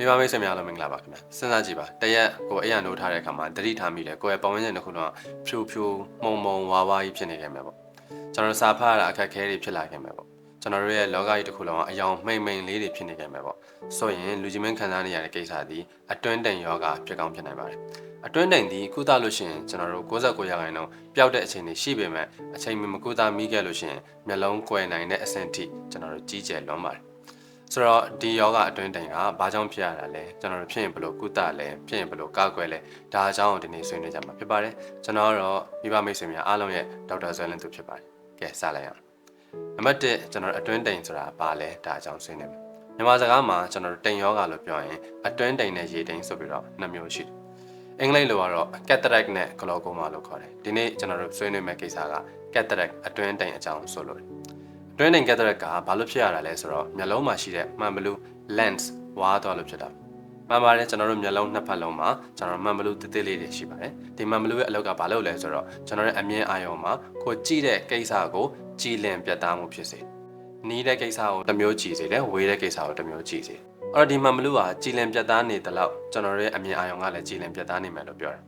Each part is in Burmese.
မိဘမိတ်ဆွေများအားလုံးမင်္ဂလာပါခင်ဗျာစဉ်းစားကြည့်ပါတရက်ကိုအိမ်ရနိုးထားတဲ့အခါမှာတတိထားမိတယ်ကိုယ့်ရဲ့ပတ်ဝန်းကျင်တစ်ခုလုံးကဖြူဖြူမှုံမှုံဝါဝါကြီးဖြစ်နေခဲ့မယ်ပေါ့ကျွန်တော်တို့စာဖတ်ရတာအခက်အခဲတွေဖြစ်လာခဲ့မယ်ပေါ့ကျွန်တော်တို့ရဲ့လောကကြီးတစ်ခုလုံးကအယောင်မှိန်မှိန်လေးတွေဖြစ်နေခဲ့မယ်ပေါ့ဆိုရင်လူကြီးမင်းခံစားနေရတဲ့ကိစ္စသည်အတွင်းတိမ်ယောဂဖြစ်ကောင်းဖြစ်နိုင်ပါတယ်အတွင်းတိမ်သည်ကုသလို့ရှိရင်ကျွန်တော်တို့69ရာခိုင်နှုန်းပျောက်တဲ့အချိန်တွေရှိပေမဲ့အချိန်မကုသမိခဲ့လို့ရှိရင်မျက်လုံးကွယ်နိုင်တဲ့အဆင့်ထိကျွန်တော်တို့ကြီးကျယ်လွန်ပါတယ် ဆိုတော့ဒီယောဂအတွင်းတိုင်ကဘာကြောင့်ဖြစ်ရတာလဲကျွန်တော်တို့ဖြစ်ရင်ဘယ်လိုကုသလဲဖြစ်ရင်ဘယ်လိုကာကွယ်လဲဒါအကြောင်းကိုဒီနေ့ဆွေးနွေးကြမှာဖြစ်ပါတယ်ကျွန်တော်ကတော့မိဘမိတ်ဆွေများအားလုံးရဲ့ဒေါက်တာဇွဲလင်းသူဖြစ်ပါတယ်ကဲစလိုက်အောင်နံပါတ်1ကျွန်တော်တို့အတွင်းတိုင်ဆိုတာဘာလဲဒါအကြောင်းဆွေးနွေးမယ်မြန်မာစကားမှာကျွန်တော်တို့တိမ်ယောဂလို့ပြောရင်အတွင်းတိုင်နဲ့ရေတိမ်ဆိုပြီးတော့နှစ်မျိုးရှိတယ်အင်္ဂလိပ်လိုကတော့ cataract နဲ့ glaucoma လို့ခေါ်တယ်ဒီနေ့ကျွန်တော်တို့ဆွေးနွေးမယ့်ကိစ္စက cataract အတွင်းတိုင်အကြောင်းဆိုလို့ တွင်းတိမ်ကက်တရက်ကဘာလို့ဖြစ်ရတာလဲဆိုတော့မျက်လုံးမှာရှိတဲ့မှန်ဘလူး lens ဝါသွားလို့ဖြစ်တာမှန်ပါတယ်ကျွန်တော်တို့မျက်လုံးနှစ်ဖက်လုံးမှာကျွန်တော်မှန်ဘလူးတိတိလေးတွေရှိပါတယ်ဒီမှန်ဘလူးရဲ့အလောက်ကဘာလို့လဲဆိုတော့ကျွန်တော်ရဲ့အမြင်အာရုံမှာကိုကြည့်တဲ့ကိစ္စကိုကြည်လင်ပြတ်သားမှုဖြစ်စေနီးတဲ့ကိစ္စကိုတစ်မျိုးကြည့်စေတယ်ဝေးတဲ့ကိစ္စကိုတစ်မျိုးကြည့်စေအဲ့တော့ဒီမှန်ဘလူးကကြည်လင်ပြတ်သားနေသလောက်ကျွန်တော်ရဲ့အမြင်အာရုံကလည်းကြည်လင်ပြတ်သားနေမယ်လို့ပြောတယ်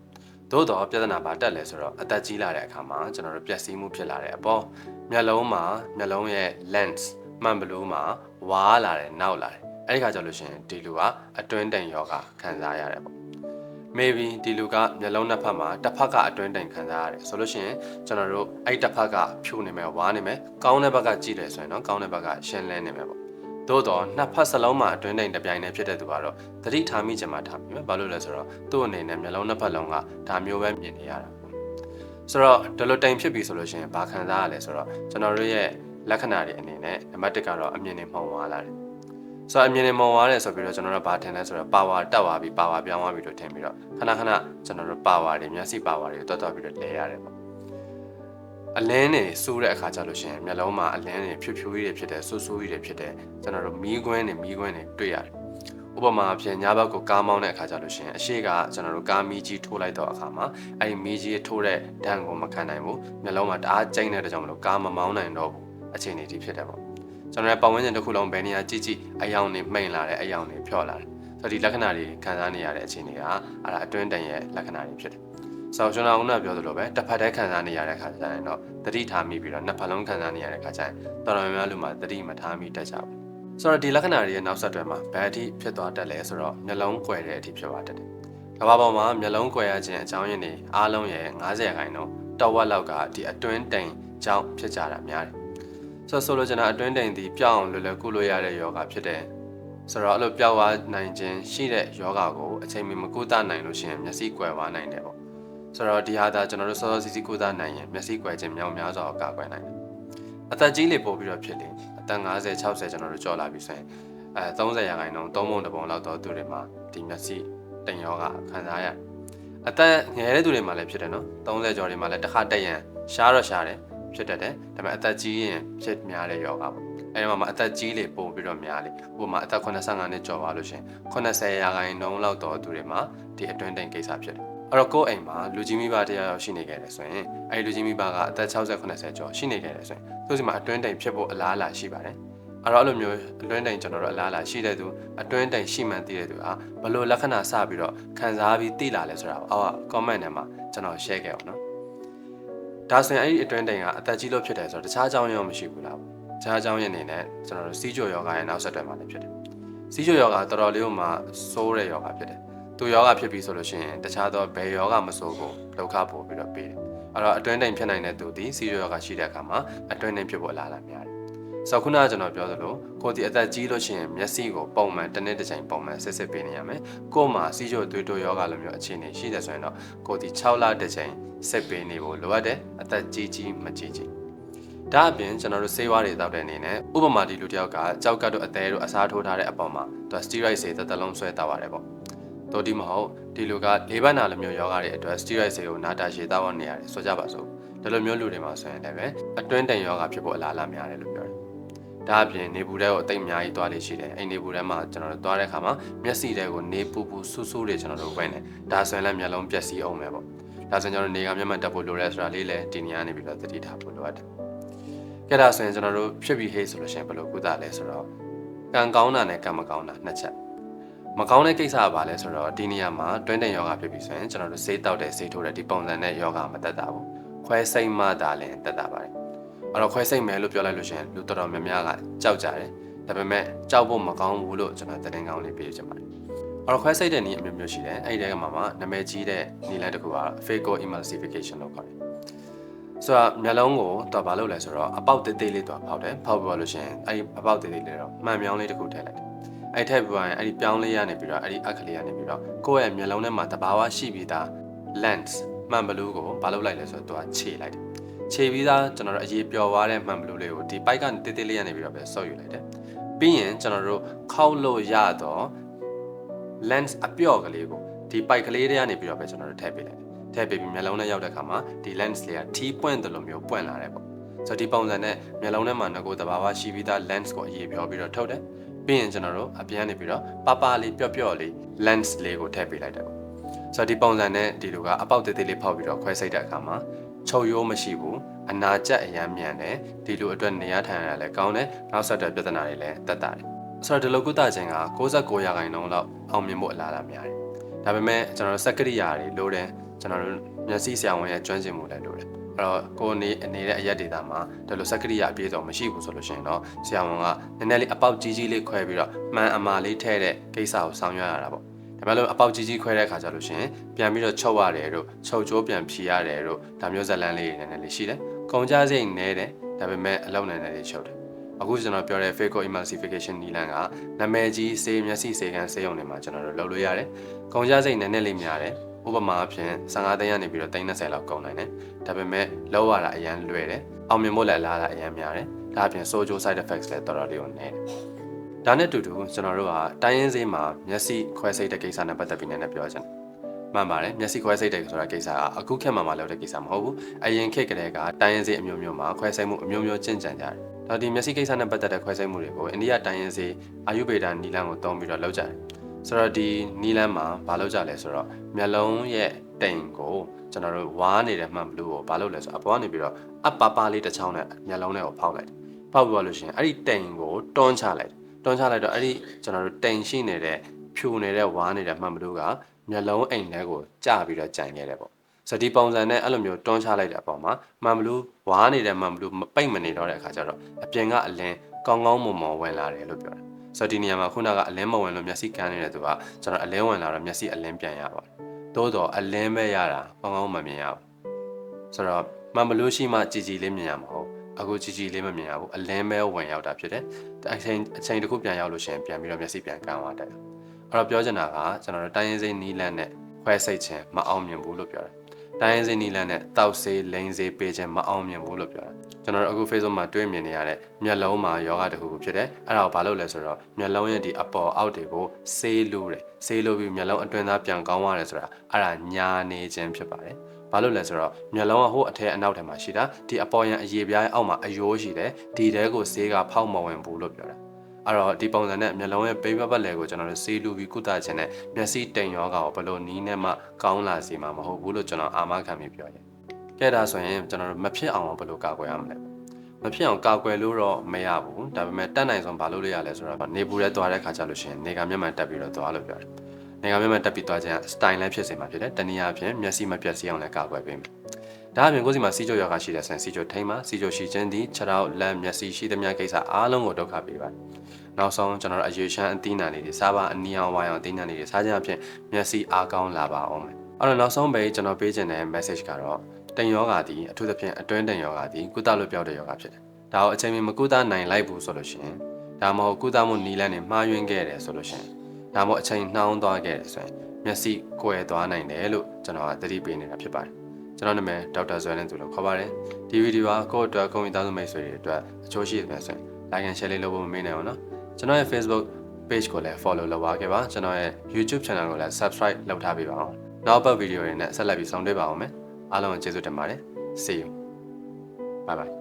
သို့တော့ပြဿနာဘာတက်လဲဆိုတော့အသက်ကြီးလာတဲ့အခါမှာကျွန်တော်တို့ပျက်စီးမှုဖြစ်လာတဲ့အပေါ်မျက်လုံးမှာမျက်လုံးရဲ့ lens မှန်ဘလူးမှာဝါလာတယ်နောက်လာတယ်အဲ့ဒီခါကျလို့ရှိရင်ဒီလူကအတွင်းတိမ်ယောဂခံစားရတယ်ပေါ့ maybe ဒီလူကမျက်လုံးနှစ်ဖက်မှာတစ်ဖက်ကအတွင်းတိမ်ခံစားရတယ်ဆိုလို့ရှိရင်ကျွန်တော်တို့အဲ့တစ်ဖက်ကဖြူနေမယ်ဝါနေမယ်ကောင်းတဲ့ဘက်ကကြည့်တယ်ဆိုရင်တော့ကောင်းတဲ့ဘက်ကရှင်းလင်းနေမယ်ပေါ့ သို့တော့နှစ်ဖက်စလုံးမှာအတွင်းတိမ်တစ်ပြိုင်တည်းဖြစ်တဲ့သူကတော့သတိထားမိချင်မှထားမိမယ်ဘာလို့လဲဆိုတော့သူ့အနေနဲ့မျက်လုံးနှစ်ဖက်လုံးကဒါမျိုးပဲမြင်နေရတာပေါ့ဆိုတော့ဒီလိုတိုင်ဖြစ်ပြီဆိုလို့ရှိရင်ဘာခံစားရလဲဆိုတော့ကျွန်တော်တို့ရဲ့လက္ခဏာတွေအနေနဲ့နံပါတ်1ကတော့အမြင်တွေမှုံသွားလာတယ်ဆိုတော့အမြင်တွေမှုံသွားတယ်ဆိုပြီးတော့ကျွန်တော်တို့ဘာထင်လဲဆိုတော့ပါဝါတက်သွားပြီပါဝါပြောင်းသွားပြီလို့ထင်ပြီးတော့ခဏခဏကျွန်တော်တို့ပါဝါတွေမျက်စိပါဝါတွေတွတ်တွတ်ပြီးတော့လဲရတယ်ပေါ့ အလင်းတွေစိုးတဲ့အခါကျလို့ရှိရင်မျက်လုံးမှာအလင်းတွေဖြူဖြူကြီးတွေဖြစ်တယ်ဆူဆူကြီးတွေဖြစ်တယ်ကျွန်တော်တို့မီးခွင်းတွေမီးခွင်းတွေတွေ့ရတယ်ဥပမာအဖြစ်ညဘက်ကိုကားမောင်းတဲ့အခါကျလို့ရှိရင်အရှိကကျွန်တော်တို့ကားမီးကြီးထိုးလိုက်တော့အခါမှာအဲ့ဒီမီးကြီးထိုးတဲ့ဒဏ်ကိုမခံနိုင်ဘူးမျက်လုံးမှာတအားကျိန်းတဲ့အတွက်ကြောင့်မလို့ကားမမောင်းနိုင်တော့ဘူးအခြေအနေဒီဖြစ်တယ်ပေါ့ကျွန်တော်ရဲ့ပတ်ဝန်းကျင်တစ်ခုလုံးဘယ်နေရာကြည့်ကြည့်အယောင်တွေမှိန်လာတယ်အယောင်တွေဖြော့လာတယ်ဆိုတော့ဒီလက္ခဏာတွေခံစားနေရတဲ့အခြေအနေကအဲ့ဒါအတွင်းတန်ရဲ့လက္ခဏာတွေဖြစ်တယ် ဆောင်းကျွန်တော်ကပြောသလိုပဲတစ်ဖက်တည်းခံစားနေရတဲ့ခါကျရင်တော့သတိထားမိပြီးတော့နှစ်ဖက်လုံးခံစားနေရတဲ့ခါကျရင်တော်တော်များများလူမှာသတိမထားမိတတ်ကြဘူးဆိုတော့ဒီလက္ခဏာတွေရဲ့နောက်ဆက်တွဲမှာဘယ်အထိဖြစ်သွားတတ်လဲဆိုတော့မျက်လုံးကွယ်တဲ့အထိဖြစ်သွားတတ်တယ်ကမ္ဘာပေါ်မှာမျက်လုံးကွယ်ရခြင်းအကြောင်းရင်းတွေအားလုံးရဲ့90ရာခိုင်နှုန်းတော်ဝက်လောက်ကဒီအတွင်းတိမ်ကြောင့်ဖြစ်ကြတာများတယ်ဆိုတော့ဆိုလိုချင်တာအတွင်းတိမ်ဒီပြောင်းအောင်လွယ်လွယ်ကုလို့ရတဲ့ယောဂဖြစ်တယ်ဆိုတော့အဲ့လိုပြောင်းသွားနိုင်ခြင်းရှိတဲ့ယောဂကိုအချိန်မီမကုသနိုင်လို့ရှိရင်မျက်စိကွယ်သွားနိုင်တယ်ပေါ့ ဆိုတော့ဒီဟာသာကျွန်တော်တို့စောစောစီးစီးကုသနိုင်ရင်မျက်စိကွယ်ခြင်းမြောင်များစွာကိုကာကွယ်နိုင်တယ်အသက်ကြီးလေပို့ပြီးတော့ဖြစ်လေအသက်50 60ကျွန်တော်တို့ကြော်လာပြီဆိုရင်အဲ30ရာခိုင်နှုန်းသုံးပုံတစ်ပုံလောက်တော့သူတွေမှာဒီမျက်စိတိမ်ယောဂခံစားရတယ်အသက်ငယ်တဲ့သူတွေမှာလည်းဖြစ်တယ်နော်30ကျော်တွေမှာလည်းတစ်ခါတက်ရန်ရှားတော့ရှားတယ်ဖြစ်တတ်တယ်ဒါပေမဲ့အသက်ကြီးရင်ဖြစ်များတဲ့ယောဂပေါ့အဲဒီမှာအသက်ကြီးလေပို့ပြီးတော့များလေဥပမာအသက်85နှစ်ကျော်ပါလို့ရှင်80ရာခိုင်နှုန်းလောက်တော့သူတွေမှာဒီအတွင်းတိမ်ကိစ္စဖြစ်တယ် အဲ့တော့ကိုယ့်အိမ်မှာလူကြီးမိဘတရားရောက်ရှိနေခဲ့တယ်ဆိုရင်အဲဒီလူကြီးမိဘကအသက်60 80ကျော်ရှိနေခဲ့တယ်ဆိုရင်သူစီမှာအတွင်းတိမ်ဖြစ်ဖို့အလားအလာရှိပါတယ်အဲ့တော့အဲ့လိုမျိုးအတွင်းတိုင်ကျွန်တော်တို့အလားအလာရှိတဲ့သူအတွင်းတိုင်ရှိမှန်သိတဲ့သူဟာဘလို့လက္ခဏာစပြီးတော့ခံစားပြီးသိလာလဲဆိုတာကိုအောက်က comment ထဲမှာကျွန်တော် share ခဲ့အောင်နော်ဒါဆိုရင်အဲ့ဒီအတွင်းတိုင်ကအသက်ကြီးလို့ဖြစ်တယ်ဆိုတော့တခြားအကြောင်းရောမရှိဘူးလားတခြားအကြောင်းရင်းနေနဲ့ကျွန်တော်တို့စီးကြိုယောဂရဲ့နောက်ဆက်တွဲမှာလည်းဖြစ်တယ်စီးကြိုယောဂတော်တော်လေးကိုမှစိုးတဲ့ယောဂဖြစ်တယ် သူယောဂဖြစ်ပြီဆိုလို့ရှိရင်တခြားသောဘယ်ယောဂမစိုးကိုဒုက္ခပို့ပြီးတော့ပေးတယ်အဲ့တော့အတွင်းတိုင်ဖြစ်နိုင်တဲ့သူဒီစီးကြိုယောဂရှိတဲ့အခါမှာအတွင်းတိုင်ဖြစ်ဖို့အလားအလာများတယ်ဆိုတော့ခုနကကျွန်တော်ပြောသလိုကိုဒီအသက်ကြီးလို့ရှိရင်မျက်စိကိုပုံမှန်တစ်နေ့တစ်ချိန်ပုံမှန်စစ်စစ်ပေးနေရမယ်။ကို့မှာစီးချိုသွေးတိုးယောဂလိုမျိုးအခြေအနေရှိတယ်ဆိုရင်တော့ကိုဒီ6လတစ်ချိန်စစ်ပေးနေဖို့လိုအပ်တယ်။အသက်ကြီးကြီးမကြီးကြီး။ဒါအပြင်ကျွန်တော်တို့ဆေးဝါးတွေတောက်တဲ့အနေနဲ့ဥပမာဒီလူတစ်ယောက်ကကြောက်ကတ်တို့အသေးတို့အစားထိုးထားတဲ့အပေါ်မှာသူစတီရိုက်ဆေးတစ်သလုံးဆွဲတောက်ရတယ်ပေါ့။ တို့ဒီမဟုတ်ဒီလူကလေးပတ်နာလိုမျိုးယောဂတွေအတွက်စတီရိုက်ဆေးကိုနာတာရှည်တောက်ရနေရတယ်ဆိုကြပါစို့။ဒီလိုမျိုးလူတွေမှာဆိုရင်လည်းပဲအတွင်းတန်ယောဂဖြစ်ဖို့အလားအလာများတယ်လို့ပြောတယ်။ဒါအပြင်နေပူတဲ့ကိုအသိအများကြီးသွားလေရှိတယ်။အဲ့နေပူထဲမှာကျွန်တော်တို့သွားတဲ့အခါမှာမျက်စိတွေကိုနေပူပူဆူဆူတွေကျွန်တော်တို့ဝင်တယ်။ဒါဆိုရင်လည်းမျက်လုံးပျက်စီးအောင်ပဲပေါ့။ဒါဆိုရင်ကျွန်တော်နေကမျက်မှန်တက်ဖို့လိုရဲဆိုတာလေးလည်းဒီနေရာနေပြီးတော့သတိထားဖို့လိုအပ်တယ်။ကဲဒါဆိုရင်ကျွန်တော်တို့ဖြစ်ပြီးဟေးဆိုလို့ရှိရင်ဘယ်လိုကုသလဲဆိုတော့ကံကောင်းတာနဲ့ကံမကောင်းတာနှစ်ချက်။ မမကောင်းတဲ့ကိစ္စကဘာလဲဆိုတော့ဒီနေရာမှာတွင်းတင်ယောဂဖြစ်ပြီဆိုရင်ကျွန်တော်တို့ဆေးတောက်တဲ့ဆေးထိုးတဲ့ဒီပုံစံနဲ့ယောဂမတက်တာဘူးခွဲစိတ်မှသာလည်းတက်တာပါတယ်အဲ့တော့ခွဲစိတ်မယ်လို့ပြောလိုက်လို့ရှိရင်လူတော်တော်များများကကြောက်ကြတယ်ဒါပေမဲ့ကြောက်ဖို့မကောင်းဘူးလို့ကျွန်တော်တင်ကောင်းလေးပေးချင်ပါတယ်အဲ့တော့ခွဲစိတ်တဲ့နည်းအမျိုးမျိုးရှိတယ်အဲ့ဒီတဲကမှာမှာနာမည်ကြီးတဲ့နည်းလမ်းတစ်ခုက phaco emulsification လို့ခေါ်တယ်ဆိုတော့မျက်လုံးကိုတော့ဘာလုပ်လဲဆိုတော့အပေါက်သေးသေးလေးတော့ဖောက်တယ်ဖောက်ပြီးလို့ရှိရင်အဲ့ဒီအပေါက်သေးသေးလေးတော့မှန်မြောင်းလေးတစ်ခုထည့်လိုက်တယ် အဲ့ထည့်ပြီးရင်အဲ့ဒီပြောင်းလေးရနေပြီးတော့အဲ့ဒီအခလေးရနေပြီးတော့ကိုယ့်ရဲ့မျက်လုံးထဲမှာတဘာဝရှိပြီးသား lens မှန်ဘလူးကိုဘာလုပ်လိုက်လဲဆိုတော့သူကခြေလိုက်တယ်ခြေပြီးသားကျွန်တော်တို့အရေးပျော်သွားတဲ့မှန်ဘလူးလေးကိုဒီပိုက်ကနေတေးသေးလေးရနေပြီးတော့ပဲဆော့ယူလိုက်တယ်ပြီးရင်ကျွန်တော်တို့ခောက်လို့ရတော့ lens အပြော့ကလေးကိုဒီပိုက်ကလေးတွေကနေပြီးတော့ပဲကျွန်တော်တို့ထည့်ပေးလိုက်တယ်ထည့်ပေးပြီးမျက်လုံးနဲ့ရောက်တဲ့အခါမှာဒီ lens လေးက T ပွင့်တယ်လို့မျိုးပွင့်လာတယ်ပေါ့ဆိုတော့ဒီပုံစံနဲ့မျက်လုံးထဲမှာငကိုတဘာဝရှိပြီးသား lens ကိုအရေးပြောပြီးတော့ထုတ်တယ် ပြီးရင်ကျွန်တော်တို့အပြန်နေပြီးတော့ပပလေးပျော့ပျော့လေး lens လေးကိုထည့်ပေးလိုက်တယ်ပေါ့ဆိုတော့ဒီပုံစံနဲ့ဒီလိုကအပေါက်သေးသေးလေးဖောက်ပြီးတော့ခွဲစိတ်တဲ့အခါမှာချုပ်ရိုးမရှိဘူးအနာကျက်အရမ်းမြန်တယ်ဒီလိုအတွက်နေရထိုင်ရတာလည်းကောင်းတယ်နောက်ဆက်တွဲပြဿနာတွေလည်းတက်တာတယ်ဆိုတော့ဒီလိုကုသခြင်းက69ရာခိုင်နှုန်းလောက်အောင်မြင်ဖို့အလားအလာများတယ်ဒါပေမဲ့ကျွန်တော်တို့စက်ကရိယာတွေလိုတယ်ကျွန်တော်တို့မျက်စိဆရာဝန်ရဲ့ကျွမ်းကျင်မှုလည်းလိုတယ် အဲ့တော့ကိုနေနေတဲ့အရက်ဒေတာမှာဒီလိုစက်ကရိယာအပြည့်စုံမရှိဘူးဆိုလို့ရှိရင်တော့ဆရာဝန်ကနည်းနည်းလေးအပေါက်ကြီးကြီးလေးခွဲပြီးတော့မှန်အမာလေးထဲတဲ့ကိစ္စကိုဆောင်ရွက်ရတာပေါ့ဒါပေမဲ့လို့အပေါက်ကြီးကြီးခွဲတဲ့ခါကျလို့ရှိရင်ပြန်ပြီးတော့ချုပ်ရတယ်တို့ချုပ်ကျိုးပြန်ဖြီရတယ်တို့ဒါမျိုးဇက်လန်းလေးတွေနည်းနည်းလေးရှိတယ်။ကုန်ကြစိတ်နဲတယ်ဒါပေမဲ့အလုံးနည်းနည်းလေးချုပ်တယ်။အခုကျွန်တော်ပြောတဲ့ phaco emulsification နီလန်ကနာမည်ကြီးစေးမျက်စိစေးကန်းစေးရုံတွေမှာကျွန်တော်တို့လုပ်လို့ရတယ်။ကုန်ကြစိတ်နည်းနည်းလေးများတယ်။ ဥပမာအဖြစ်15သိန်းကနေပြီးတော့30လောက်ကုန်နိုင်တယ်။ဒါပေမဲ့လောက်ရတာအရန်လွယ်တယ်။အောင်မြင်ဖို့လည်းလားလားအရန်များတယ်။ဒါအပြင် social side effects လည်းတော်တော်လေးကိုနည်းတယ်။ဒါနဲ့တူတူကျွန်တော်တို့ကတိုင်းရင်းစေးမှာမျက်စိခွဲစိတ်တဲ့ကိစ္စနဲ့ပတ်သက်ပြီးနည်းနည်းပြောချင်တယ်။မှန်ပါတယ်မျက်စိခွဲစိတ်တယ်ဆိုတာကိစ္စကအခုခေတ်မှာမှလုပ်တဲ့ကိစ္စမဟုတ်ဘူး။အရင်ခေတ်ကတည်းကတိုင်းရင်းစေးအမျိုးမျိုးမှာခွဲစိတ်မှုအမျိုးမျိုးကျင့်ကြံကြတယ်။ဒါဒီမျက်စိကိစ္စနဲ့ပတ်သက်တဲ့ခွဲစိတ်မှုတွေကိုအိန္ဒိယတိုင်းရင်းစေးအာယုဗေဒနီလန်ကိုသုံးပြီးတော့လုပ်ကြတယ်။ ဆိုတော့ဒီနီလန်မှာဘာလုပ်ကြလဲဆိုတော့မျက်လုံးရဲ့တိမ်ကိုကျွန်တော်တို့ဝါးနေတဲ့မှန်ဘလူးကိုဘာလုပ်လဲဆိုတော့အပေါ်ကနေပြီးတော့အပပလေးတစ်ချောင်းနဲ့မျက်လုံးထဲကိုဖောက်လိုက်တယ်။ဖောက်ပြီးတော့လို့ရှိရင်အဲ့ဒီတိမ်ကိုတွန်းချလိုက်တယ်တွန်းချလိုက်တော့အဲ့ဒီကျွန်တော်တို့တိမ်ရှိနေတဲ့ဖြူနေတဲ့ဝါးနေတဲ့မှန်ဘလူးကမျက်လုံးအိမ်ထဲကိုကျပြီးတော့ကြံခဲ့တယ်ပေါ့ဆိုတော့ဒီပုံစံနဲ့အဲ့လိုမျိုးတွန်းချလိုက်တဲ့အပေါ်မှာမှန်ဘလူးဝါးနေတဲ့မှန်ဘလူးမပိတ်မနေတော့တဲ့အခါကျတော့အပြင်ကအလင်းကောင်းကောင်းမွန်မွန်ဝင်လာတယ်လို့ပြောတယ် ဆိုတော့ဒီနေရာမှာခုနကအလင်းမဝင်လို့မျက်စိကန်းနေတဲ့သူကကျွန်တော်အလင်းဝင်လာတော့မျက်စိအလင်းပြန်ရပါတယ်သို့တော့အလင်းပဲရတာကောင်းကောင်းမမြင်ရဘူးဆိုတော့မှန်ဘလူးရှိမှကြည်ကြည်လေးမြင်ရမှာဟုတ်အခုကြည်ကြည်လေးမမြင်ရဘူးအလင်းပဲဝင်ရောက်တာဖြစ်တယ်အချိန်အချိန်တစ်ခုပြန်ရောက်လို့ရှိရင်ပြန်ပြီးတော့မျက်စိပြန်ကန်းသွားတယ်အဲ့တော့ပြောချင်တာကကျွန်တော်တို့တိုင်းရင်းစိနီးလန်းနဲ့ခွဲစိတ်ခြင်းမအောင်မြင်ဘူးလို့ပြောတယ် တိုင်းရင်းစိနီးလန်းနဲ့တောက်ဆေးလိန်ဆေးပေးခြင်းမအောင်မြင်ဘူးလို့ပြောတယ်ကျွန်တော်တို့အခု Facebook မှာတွေ့မြင်နေရတဲ့မျက်လုံးမှာယောဂတစ်ခုခုဖြစ်တယ်အဲ့ဒါကိုဘာလုပ်လဲဆိုတော့မျက်လုံးရဲ့ဒီအပေါ်အောက်တွေကိုဆေးလို့တယ်ဆေးလို့ပြီးမျက်လုံးအတွင်းသားပြန်ကောင်းသွားတယ်ဆိုတာအဲ့ဒါညာနေခြင်းဖြစ်ပါတယ်ဘာလို့လဲဆိုတော့မျက်လုံးကဟိုအထက်အနောက်ထဲမှာရှိတာဒီအပေါ်ရန်အရေပြားရဲ့အောက်မှာအယိုးရှိတယ်ဒီတဲကိုဆေးကဖောက်မဝင်ဘူးလို့ပြောတာ အဲ့တော့ဒီပုံစံနဲ့မျက်လုံးရဲ့ပိပတ်ပတ်လည်ကိုကျွန်တော်တို့ဆေးလူပြီးကုသခြင်းနဲ့မျက်စိတိမ်ယောဂါကိုဘယ်လိုနီးနဲ့မှကောင်းလာစေမှာမဟုတ်ဘူးလို့ကျွန်တော်အာမခံပြီးပြောရင်ကဲဒါဆိုရင်ကျွန်တော်တို့မဖြစ်အောင်ဘယ်လိုကာကွယ်ရမလဲမဖြစ်အောင်ကာကွယ်လို့တော့မရဘူးဒါပေမဲ့တတ်နိုင်ဆုံးဘာလုပ်လို့ရလဲဆိုတော့နေပူရဲသွားတဲ့ခါကျလို့ရှိရင်နေကမျက်မှန်တက်ပြီးတော့သွားလို့ပြောတယ်နေကမျက်မှန်တက်ပြီးသွားခြင်းစတိုင်လည်းဖြစ်စေမှာဖြစ်တယ်တနည်းအားဖြင့်မျက်စိမပြတ်စေအောင်လည်းကာကွယ်ပေးမယ် ဒါအပြင်ကိုယ်စီမှာစီချိုယောဂရှိတဲ့ဆန်စီချိုထိမ့်မှာစီချိုရှိခြင်းသည်ခြေထောက်လက်မျက်စိရှိသမျှကိစ္စအားလုံးကိုဒုက္ခပေးပါတယ်နောက်ဆုံးကျွန်တော်တို့အရွေရှမ်းအသီးနှံလေးတွေစားပါအနီအောင်ဝိုင်းအောင်အသီးနှံလေးတွေစားခြင်းအဖြစ်မျက်စိအားကောင်းလာပါအောင်မယ်အဲ့တော့နောက်ဆုံးပဲကျွန်တော်ပေးခြင်းတဲ့ message ကတော့တင်ယောဂါသည်အထူးသဖြင့်အတွင်းတင်ယောဂါသည်ကုသလို့ပြောတဲ့ယောဂါဖြစ်တယ်ဒါကိုအချိန်မီမကုသနိုင်လိုက်ဘူးဆိုလို့ရှိရင်ဒါမှမဟုတ်ကုသမှုနီးလန်းနေမှားယွင်းခဲ့တယ်ဆိုလို့ရှိရင်ဒါမှမဟုတ်အချိန်နှောင်းသွားခဲ့တယ်ဆိုရင်မျက်စိကွယ်သွားနိုင်တယ်လို့ကျွန်တော်ကသတိပေးနေတာဖြစ်ပါတယ် ကျွန်တော်နာမည်ဒေါက်တာဇွဲလင်းသူလို့ခေါ်ပါတယ်ဒီဗီဒီယိုကကိုယ့်အတွက်ကိုယ့်မိသားစုမိတ်ဆွေတွေအတွက်အကျိုးရှိတယ်ဆိုရင် like and share လေးလုပ်ဖို့မမေ့နိုင်အောင်နော်ကျွန်တော်ရဲ့ Facebook page ကိုလည်း follow လုပ်ပါခဲ့ပါကျွန်တော်ရဲ့ YouTube channel ကိုလည်း subscribe လုပ်ထားပေးပါအောင်နောက်ပတ်ဗီဒီယိုတွေနဲ့ဆက်လက်ပြီးဆောင်တွေ့ပါအောင်မယ်အားလုံးကိုကျေးဇူးတင်ပါတယ် see you bye bye